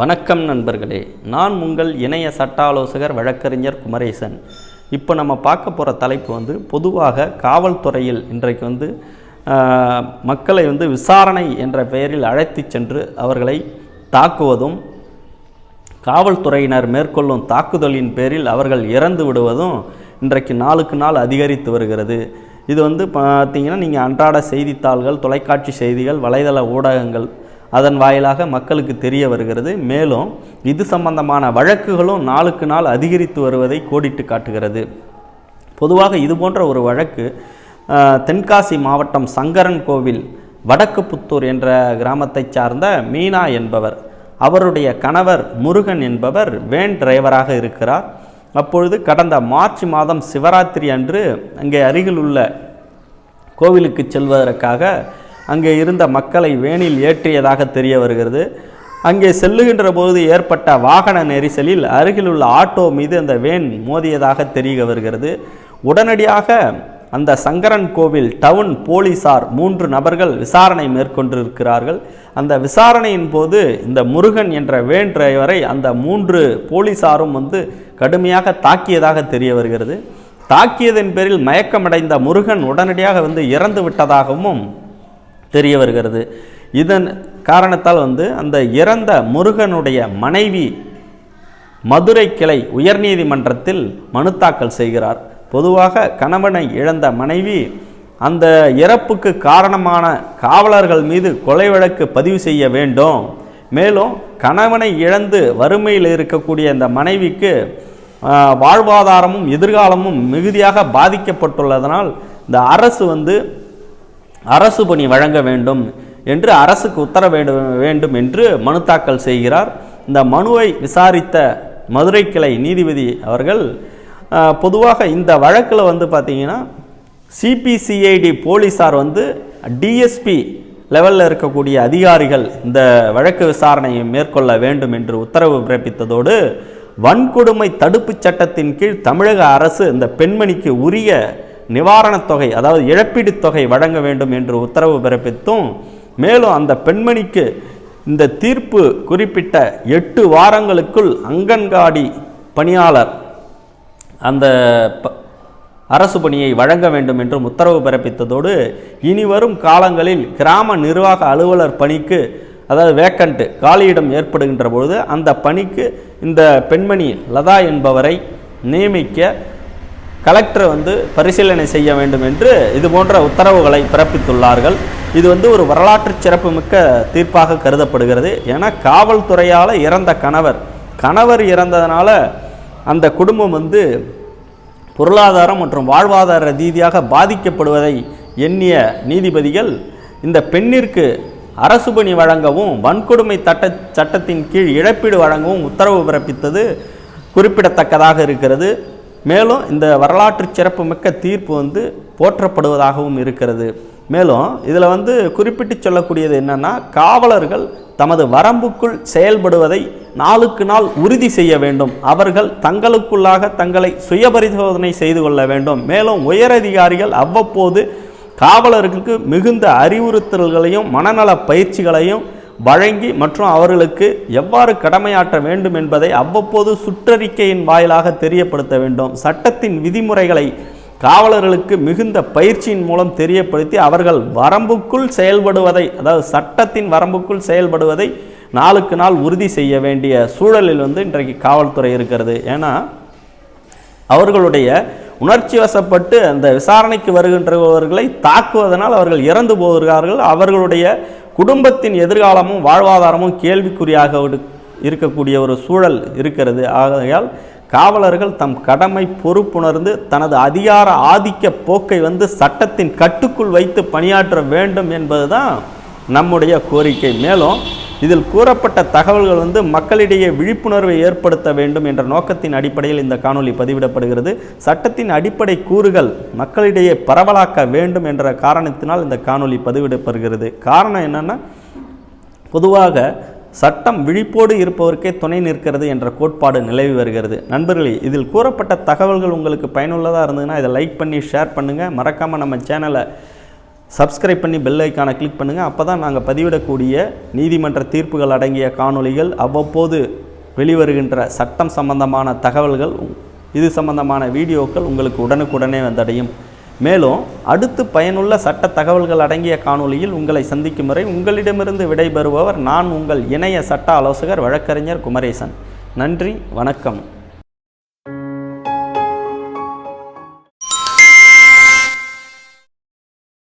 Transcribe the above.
வணக்கம் நண்பர்களே நான் உங்கள் இணைய சட்ட ஆலோசகர் வழக்கறிஞர் குமரேசன். இப்போ நம்ம பார்க்க போகிற தலைப்பு வந்து பொதுவாக காவல்துறையில் இன்றைக்கு வந்து மக்களை வந்து விசாரணை என்ற பெயரில் அழைத்துச் சென்று அவர்களை தாக்குவதும் காவல்துறையினர் மேற்கொள்ளும் தாக்குதலின் பேரில் அவர்கள் இறந்து விடுவதும் இன்றைக்கு நாளுக்கு நாள் அதிகரித்து வருகிறது. இது வந்து பார்த்திங்கன்னா நீங்கள் அன்றாட செய்தித்தாள்கள் தொலைக்காட்சி செய்திகள் வலைதள ஊடகங்கள் அதன் வாயிலாக மக்களுக்கு தெரிய வருகிறது. மேலும் இது சம்பந்தமான வழக்குகளும் நாளுக்கு நாள் அதிகரித்து வருவதை கோடிட்டு காட்டுகிறது. பொதுவாக இது போன்ற ஒரு வழக்கு தென்காசி மாவட்டம் சங்கரன் கோவில் வடக்கு புத்தூர் என்ற கிராமத்தைச் சார்ந்த மீனா என்பவர். அவருடைய கணவர் முருகன் என்பவர் வேன் டிரைவராக இருக்கிறார். அப்பொழுது கடந்த மார்ச் மாதம் சிவராத்திரி அன்று அங்கே அருகில் உள்ள கோவிலுக்கு செல்வதற்காக அங்கே இருந்த மக்களை வேனில் ஏற்றியதாக தெரிய வருகிறது. அங்கே செல்லுகின்ற போது ஏற்பட்ட வாகன நெரிசலில் அருகிலுள்ள ஆட்டோ மீது அந்த வேன் மோதியதாக தெரிய வருகிறது. உடனடியாக அந்த சங்கரன் கோவில் டவுன் போலீசார் மூன்று நபர்கள் விசாரணை மேற்கொண்டிருக்கிறார்கள். அந்த விசாரணையின் போது இந்த முருகன் என்ற வேன் டிரைவரை அந்த மூன்று போலீசாரும் வந்து கடுமையாக தாக்கியதாக தெரிய வருகிறது. தாக்கியதன் பேரில் மயக்கமடைந்த முருகன் உடனடியாக வந்து இறந்து விட்டதாகவும் தெரிய வருகிறது. இதன் காரணத்தால் வந்து அந்த இறந்த முருகனுடைய மனைவி மதுரை கிளை உயர்நீதிமன்றத்தில் மனு தாக்கல் செய்கிறார். பொதுவாக கணவனை இழந்த மனைவி அந்த இறப்புக்கு காரணமான காவலர்கள் மீது கொலை வழக்கு பதிவு செய்ய வேண்டும். மேலும் கணவனை இழந்து வறுமையில் இருக்கக்கூடிய அந்த மனைவிக்கு வாழ்வாதாரமும் எதிர்காலமும் மிகுதியாக பாதிக்கப்பட்டுள்ளதனால் இந்த அரசு வந்து அரசு பணி வழங்க வேண்டும் என்று அரசுக்கு உத்தரவிட வேண்டும் என்று மனு தாக்கல் செய்கிறார். இந்த மனுவை விசாரித்த மதுரை கிளை நீதிபதி அவர்கள் பொதுவாக இந்த வழக்கில் வந்து பார்த்தீங்கன்னா சிபிசிஐடி போலீஸார் வந்து டிஎஸ்பி லெவலில் இருக்கக்கூடிய அதிகாரிகள் இந்த வழக்கு விசாரணையை மேற்கொள்ள வேண்டும் என்று உத்தரவு பிறப்பித்ததோடு வன்கொடுமை தடுப்புச் சட்டத்தின் கீழ் தமிழக அரசு இந்த பெண்மணிக்கு உரிய நிவாரணத் தொகை அதாவது இழப்பீட்டுத் தொகை வழங்க வேண்டும் என்று உத்தரவு பிறப்பித்தும் மேலும் அந்த பெண்மணிக்கு இந்த தீர்ப்பு குறிப்பிட்ட எட்டு வாரங்களுக்குள் அங்கன்காடி பணியாளர் அந்த ப- அரசு பணியை வழங்க வேண்டும் என்றும் உத்தரவு பிறப்பித்ததோடு இனி வரும் காலங்களில் கிராம நிர்வாக அலுவலர் பணிக்கு அதாவது வேக்கண்ட் காலியிடம் ஏற்படுகின்ற பொழுது அந்த பணிக்கு இந்த பெண்மணி லதா என்பவரை நியமிக்க கலெக்டர் வந்து பரிசீலனை செய்ய வேண்டும் என்று இது போன்ற உத்தரவுகளை பிறப்பித்துள்ளார்கள். இது வந்து ஒரு வரலாற்று சிறப்புமிக்க தீர்ப்பாக கருதப்படுகிறது. ஏன்னா காவல்துறையால் இறந்த கணவர் கணவர் இறந்ததனால அந்த குடும்பம் வந்து பொருளாதாரம் மற்றும் வாழ்வாதார ரீதியாக பாதிக்கப்படுவதை எண்ணிய நீதிபதிகள் இந்த பெண்ணிற்கு அரசு பணி வழங்கவும் வன்கொடுமை சட்ட சட்டத்தின் கீழ் இழப்பீடு வழங்கவும் உத்தரவு பிறப்பித்தது குறிப்பிடத்தக்கதாக இருக்கிறது. மேலும் இந்த வரலாற்று சிறப்புமிக்க தீர்ப்பு வந்து போற்றப்படுவதாகவும் இருக்கிறது. மேலும் இதில் வந்து குறிப்பிட்டு சொல்லக்கூடியது என்னன்னா காவலர்கள் தமது வரம்புக்குள் செயல்படுவதை நாளுக்கு நாள் உறுதி செய்ய வேண்டும். அவர்கள் தங்களுக்குள்ளாக தங்களை சுயபரிசோதனை செய்து கொள்ள வேண்டும். மேலும் உயரதிகாரிகள் அவ்வப்போது காவலர்களுக்கு மிகுந்த அறிவுறுத்தல்களையும் மனநல பயிற்சிகளையும் வழங்கி மற்றும் அவர்களுக்கு எவ்வாறு கடமையாற்ற வேண்டும் என்பதை அவ்வப்போது சுற்றறிக்கையின் வாயிலாக தெரியப்படுத்த வேண்டும். சட்டத்தின் விதிமுறைகளை காவலர்களுக்கு மிகுந்த பயிற்சியின் மூலம் தெரியப்படுத்தி அவர்கள் வரம்புக்குள் செயல்படுவதை அதாவது சட்டத்தின் வரம்புக்குள் செயல்படுவதை நாளுக்கு நாள் உறுதி செய்ய வேண்டிய சூழலில் வந்து இன்றைக்கு காவல்துறை இருக்கிறது. ஏன்னா அவர்களுடைய உணர்ச்சி வசப்பட்டு அந்த விசாரணைக்கு வருகின்றவர்களை தாக்குவதனால் அவர்கள் இறந்து போகிறார்கள். அவர்களுடைய குடும்பத்தின் எதிர்காலமும் வாழ்வாதாரமும் கேள்விக்குறியாக விடு- இருக்கக்கூடிய ஒரு சூழல் இருக்கிறது. ஆகையால் காவலர்கள் தம் கடமை பொறுப்புணர்ந்து தனது அதிகார ஆதிக்க போக்கை வந்து சட்டத்தின் கட்டுக்குள் வைத்து பணியாற்ற வேண்டும் என்பதுதான் நம்முடைய கோரிக்கை. மேலும் இதில் கூறப்பட்ட தகவல்கள் வந்து மக்களிடையே விழிப்புணர்வை ஏற்படுத்த வேண்டும் என்ற நோக்கத்தின் அடிப்படையில் இந்த காணொலி பதிவிடப்படுகிறது. சட்டத்தின் அடிப்படை கூறுகள் மக்களிடையே பரவலாக்க வேண்டும் என்ற காரணத்தினால் இந்த காணொலி பதிவிடப்படுகிறது. காரணம் என்னன்னா பொதுவாக சட்டம் விழிப்போடு இருப்பவருக்கே துணை நிற்கிறது என்ற கோட்பாடு நிலவி வருகிறது. நண்பர்களே இதில் கூறப்பட்ட தகவல்கள் உங்களுக்கு பயனுள்ளதாக இருந்ததுன்னா இதை லைக் பண்ணி ஷேர் பண்ணுங்கள் மறக்காமல் நம்ம சேனலை சப்ஸ்கிரைப் பண்ணி பெல் ஐக்கானை கிளிக் பண்ணுங்கள் அப்போ தான் நாங்கள் பதிவிடக்கூடிய நீதிமன்ற தீர்ப்புகள் அடங்கிய காணொளிகள் அவ்வப்போது வெளிவருகின்ற சட்டம் சம்பந்தமான தகவல்கள் இது சம்பந்தமான வீடியோக்கள் உங்களுக்கு உடனுக்குடனே வந்தடையும். மேலும் அடுத்து பயனுள்ள சட்ட தகவல்கள் அடங்கிய காணொலியில் உங்களை சந்திக்கும் வரை உங்களிடமிருந்து விடைபெறுபவர் நான் உங்கள் இணைய சட்ட ஆலோசகர் வழக்கறிஞர் குமரேசன். நன்றி வணக்கம்.